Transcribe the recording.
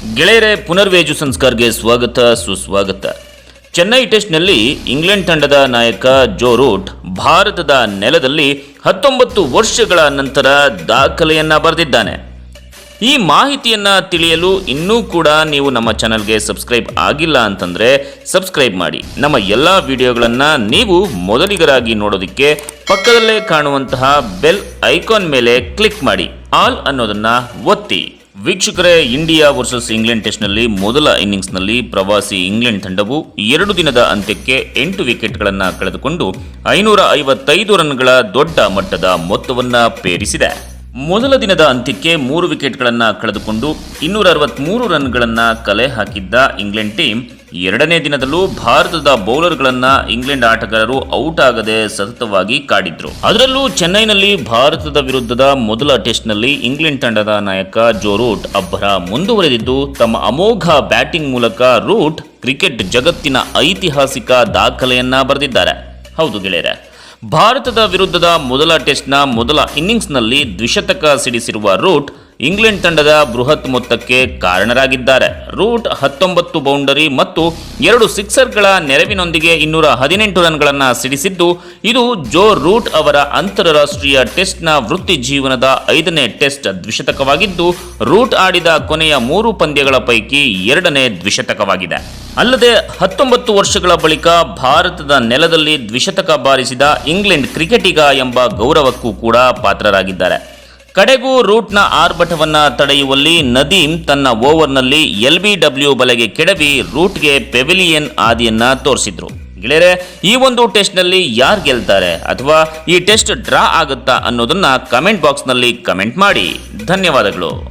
ಗೆಳೆಯರೆ, ಪುನರ್ವೇಜು ಸಂಸ್ಕಾರ್ಗೆ ಸ್ವಾಗತ, ಸುಸ್ವಾಗತ. ಚೆನ್ನೈ ಟೆಸ್ಟ್ನಲ್ಲಿ ಇಂಗ್ಲೆಂಡ್ ತಂಡದ ನಾಯಕ ಜೋ ರೂಟ್ ಭಾರತದ ನೆಲದಲ್ಲಿ ಹತ್ತೊಂಬತ್ತು ವರ್ಷಗಳ ನಂತರ ದಾಖಲೆಯನ್ನ ಬರೆದಿದ್ದಾನೆ. ಈ ಮಾಹಿತಿಯನ್ನ ತಿಳಿಯಲು ಇನ್ನೂ ಕೂಡ ನೀವು ನಮ್ಮ ಚಾನಲ್ಗೆ ಸಬ್ಸ್ಕ್ರೈಬ್ ಆಗಿಲ್ಲ ಅಂತಂದ್ರೆ ಸಬ್ಸ್ಕ್ರೈಬ್ ಮಾಡಿ. ನಮ್ಮ ಎಲ್ಲ ವಿಡಿಯೋಗಳನ್ನು ನೀವು ಮೊದಲಿಗರಾಗಿ ನೋಡೋದಕ್ಕೆ ಪಕ್ಕದಲ್ಲೇ ಕಾಣುವಂತಹ ಬೆಲ್ ಐಕಾನ್ ಮೇಲೆ ಕ್ಲಿಕ್ ಮಾಡಿ. ಆಲ್ ಅನ್ನೋದನ್ನ ಒತ್ತಿ. ವೀಕ್ಷಕರೇ, ಇಂಡಿಯಾ ವರ್ಸಸ್ ಇಂಗ್ಲೆಂಡ್ ಟೆಸ್ಟ್ನಲ್ಲಿ ಮೊದಲ ಇನ್ನಿಂಗ್ಸ್ನಲ್ಲಿ ಪ್ರವಾಸಿ ಇಂಗ್ಲೆಂಡ್ ತಂಡವು ಎರಡು ದಿನದ ಅಂತ್ಯಕ್ಕೆ ಎಂಟು ವಿಕೆಟ್ಗಳನ್ನು ಕಳೆದುಕೊಂಡು ಐನೂರ ಐವತ್ತೈದು ರನ್ಗಳ ದೊಡ್ಡ ಮಟ್ಟದ ಮೊತ್ತವನ್ನು ಪೇರಿಸಿದೆ. ಮೊದಲ ದಿನದ ಅಂತ್ಯಕ್ಕೆ ಮೂರು ವಿಕೆಟ್ಗಳನ್ನು ಕಳೆದುಕೊಂಡು ಇನ್ನೂರ ಅರವತ್ತ್ಮೂರು ರನ್ಗಳನ್ನು ಕಲೆ ಹಾಕಿದ್ದ ಇಂಗ್ಲೆಂಡ್ ಟೀಮ್ ಎರಡನೇ ದಿನದಲ್ಲೂ ಭಾರತದ ಬೌಲರ್ಗಳನ್ನ ಇಂಗ್ಲೆಂಡ್ ಆಟಗಾರರು ಔಟ್ ಆಗದೆ ಸತತವಾಗಿ ಕಾಡಿದ್ರು. ಅದರಲ್ಲೂ ಚೆನ್ನೈನಲ್ಲಿ ಭಾರತದ ವಿರುದ್ಧದ ಮೊದಲ ಟೆಸ್ಟ್ನಲ್ಲಿ ಇಂಗ್ಲೆಂಡ್ ತಂಡದ ನಾಯಕ ಜೋ ರೂಟ್ ಅಬ್ಬರ ಮುಂದುವರೆದಿದ್ದು, ತಮ್ಮ ಅಮೋಘ ಬ್ಯಾಟಿಂಗ್ ಮೂಲಕ ರೂಟ್ ಕ್ರಿಕೆಟ್ ಜಗತ್ತಿನ ಐತಿಹಾಸಿಕ ದಾಖಲೆಯನ್ನ ಬರೆದಿದ್ದಾರೆ. ಹೌದು ಗೆಳೆಯರೆ, ಭಾರತದ ವಿರುದ್ಧದ ಮೊದಲ ಟೆಸ್ಟ್ನ ಮೊದಲ ಇನ್ನಿಂಗ್ಸ್ನಲ್ಲಿ ದ್ವಿಶತಕ ಸಿಡಿಸಿರುವ ರೂಟ್ ಇಂಗ್ಲೆಂಡ್ ತಂಡದ ಬೃಹತ್ ಮೊತ್ತಕ್ಕೆ ಕಾರಣರಾಗಿದ್ದಾರೆ. ರೂಟ್ ಹತ್ತೊಂಬತ್ತು ಬೌಂಡರಿ ಮತ್ತು ಎರಡು ಸಿಕ್ಸರ್ಗಳ ನೆರವಿನೊಂದಿಗೆ ಇನ್ನೂರ ಹದಿನೆಂಟು ರನ್ಗಳನ್ನು ಸಿಡಿಸಿದ್ದು, ಇದು ಜೋ ರೂಟ್ ಅವರ ಅಂತಾರಾಷ್ಟ್ರೀಯ ಟೆಸ್ಟ್ನ ವೃತ್ತಿ ಜೀವನದ ಐದನೇ ಟೆಸ್ಟ್ ದ್ವಿಶತಕವಾಗಿದ್ದು, ರೂಟ್ ಆಡಿದ ಕೊನೆಯ ಮೂರು ಪಂದ್ಯಗಳ ಪೈಕಿ ಎರಡನೇ ದ್ವಿಶತಕವಾಗಿದೆ. ಅಲ್ಲದೆ ಹತ್ತೊಂಬತ್ತು ವರ್ಷಗಳ ಬಳಿಕ ಭಾರತದ ನೆಲದಲ್ಲಿ ದ್ವಿಶತಕ ಬಾರಿಸಿದ ಇಂಗ್ಲೆಂಡ್ ಕ್ರಿಕೆಟಿಗ ಎಂಬ ಗೌರವಕ್ಕೂ ಕೂಡ ಪಾತ್ರರಾಗಿದ್ದಾರೆ. ಕಡೆಗೂ ರೂಟ್ನ ಆರ್ಭಟವನ್ನ ತಡೆಯುವಲ್ಲಿ ನದೀಮ್ ತನ್ನ ಓವರ್ನಲ್ಲಿ ಎಲ್ ಬಿ ಡಬ್ಲ್ಯೂ ಬಲೆಗೆ ಕೆಡವಿ ರೂಟ್ಗೆ ಪೆವಿಲಿಯನ್ ಆದಿಯನ್ನ ತೋರಿಸಿದ್ರು. ಗೆಳೆಯರೆ, ಈ ಒಂದು ಟೆಸ್ಟ್ನಲ್ಲಿ ಯಾರು ಗೆಲ್ತಾರೆ ಅಥವಾ ಈ ಟೆಸ್ಟ್ ಡ್ರಾ ಆಗುತ್ತಾ ಅನ್ನೋದನ್ನ ಕಮೆಂಟ್ ಬಾಕ್ಸ್ನಲ್ಲಿ ಕಮೆಂಟ್ ಮಾಡಿ. ಧನ್ಯವಾದಗಳು.